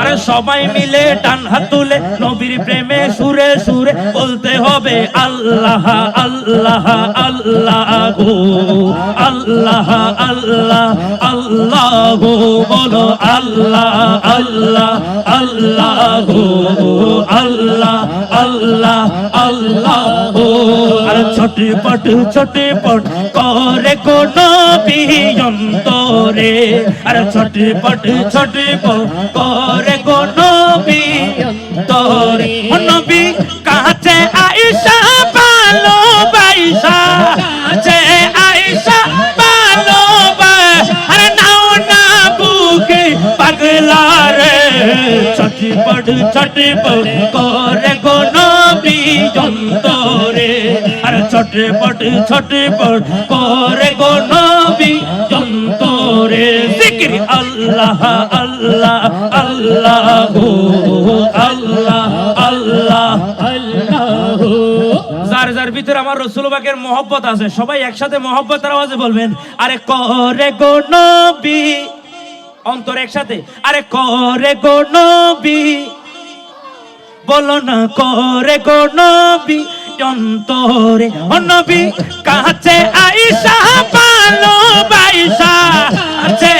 আরে সবাই মিলে টান হাত তুলে, নবীর প্রেমে সুরে সুরে বলতে হবে, আল্লাহ আল্লাহ আল্লাহ গো, আল্লাহ আল্লাহ আল্লাহ গো, বলো আল্লাহ আল্লাহ আল্লাহ গো, আল্লাহ আল্লাহ আল্লাহ গো। আর ছোটে পট ছোটে পট করে কোন বিয়ন্তরে আর ছোটে পট ছোটে পট করে কাছে আয়েশা পালো আরে নাও না বুকে পাগলা রে। ছটি পট ছটি পট করে কোন বিয়ন্তরে আর ছোটে পট ছোটে পট করে কোন বিয়ন্তরে জিকির আল্লাহ আল্লাহ আল্লাহ গো। যার যার ভিতরে আমার রসুল বাকের মহব্বত আছে, সবাই একসাথে মহব্বতের আওয়াজে বলবেন, আরে করে গো নবী। অন্তর একসাথে, আরে করে গো নবী। বলো না, করে গো নবী। অন্তরে, ও কাছে আইসা পালো বাইসা কাছে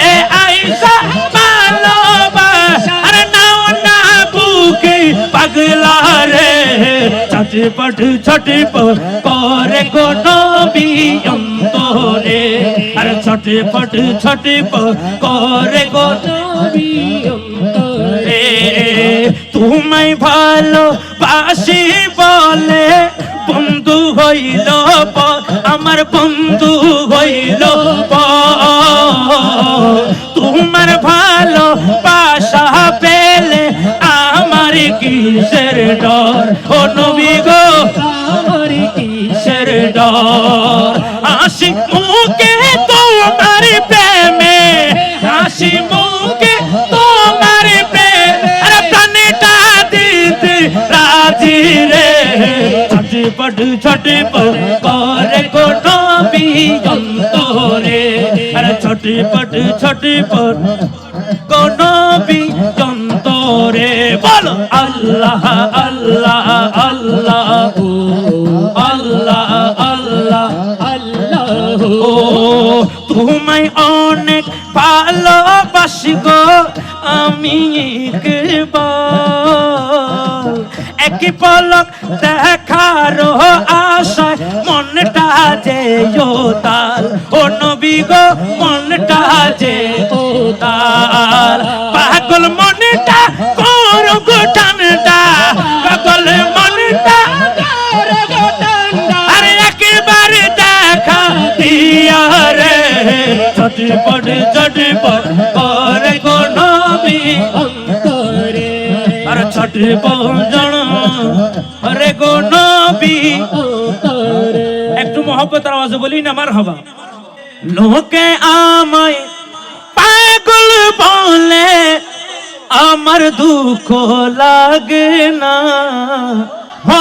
ছটপট ছটপট করে গো নবী আরে ছটপট ছটপট করে গো তোমায় ভালো বাসি বলে বন্ধু হইল আমার বন্ধু হইল তোমার ভালো বাসা পেলে আমার কিসের ডর ও আমার কিসের ডর? হাসি মুখে তোমার প্রেমে, হাসি মুখে তোমার প্রেম। আরে প্রাণটা দিতে রাজি রে। ছটপট ছটপট করে গো নবী অন্তরে আরে ছটপট ছটপট নবী অন্তরে বল, আল্লাহ আল্লাহ আল্লাহ, ও, আল্লাহ আল্লাহ আল্লাহ, ও। তোমায় অনেক ভালোবাসি গো, আমি একই পলক দেখার আশায় মনটা যে তাল ও নবী গো, মনটা যে তাল পাগল মনটা রে ছটপট ছটপট করে গো নবী অন্তরে। আর ছটপট জন রে গো নবী অন্তরে। একটু মহব্বতের আওয়াজে বলি না আমার হবা। লোকে আমায় পাগল বলে আমার দুঃখ লাগে না। হো,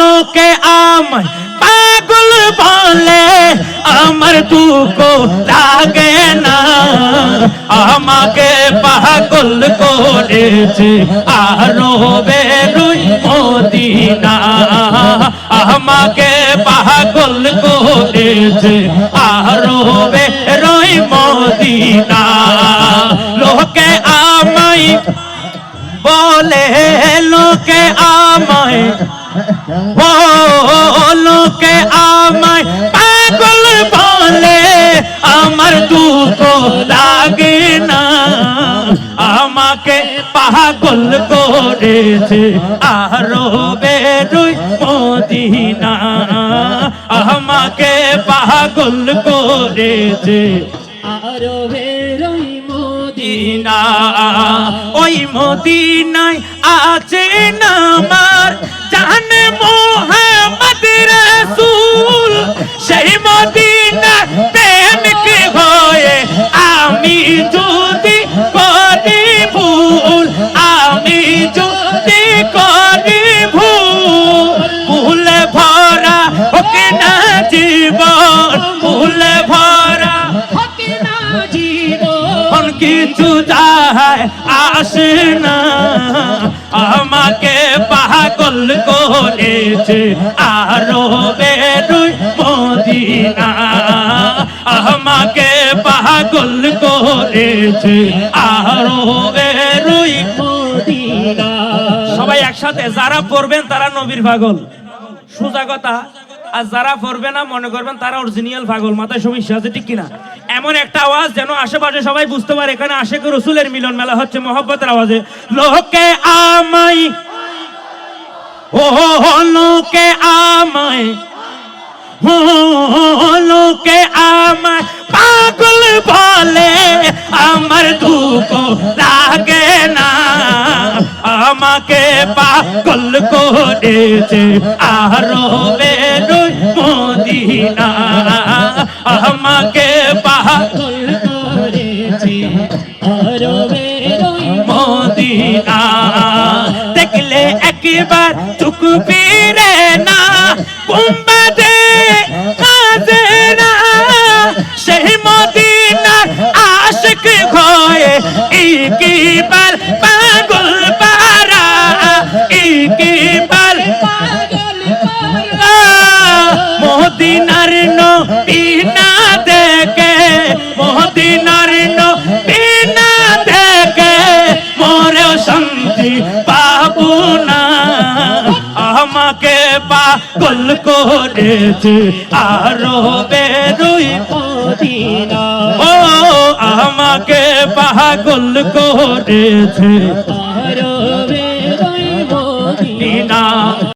লোকে আমায় পাগল বলে আমার দুঃখ লাগে না। আমাকে পাগল করেছে আরও বেরুই মদিনা। আমাকে পাগল করেছে আরও বেরোই মদিনা। লোকে আমায় বলে, লোকে আমায় ও লোকে আমায় আমার দুঃখ লাগে না। আমাকে পাগল করেছে আরও বেরুই মদিনা। আমাকে পাগল করেছে আরও বেরোই মদিনা। ওই মদিনায় আছে নামার জানে মোহাম্মদ কিছু যায়, আসে না। আমাকে পাগল করেছে আরও বেরুই মদিনা। আমাকে পাগল করেছে আরও বেরুই মদিনা। সবাই একসাথে, যারা পড়বেন তারা নবীর পাগল। সোজা কথা, আর যারা পড়বে না মনে করবেন তারা অরিজিনাল পাগল। মাথায় সমস্যা আছে, ঠিক কিনা? এমন একটা আওয়াজ যেন আশেপাশে সবাই বুঝতে পারে। এখানে আশেক রসুলের মিলন মেলা হচ্ছে মহব্বতের আওয়াজে। লোকে আমাই ও লোকে আমায়, ও লোকে আমায়। পাগল বলে আমার দুঃখ লাগে না। আমাকে পাগল করেছে আরও বেরোই মদিনা আমাকে পাগল পাগল করেছে আরও বেরোই মদিনা দেখলে একবার চুকবি রে না কুম্বাদে কাঁদে না সেই মদিনার আশিক হয়ে পাগল পাগল করেছে আরও বেরুই পুদিনা ও আমাকে পাগল করেছে আরও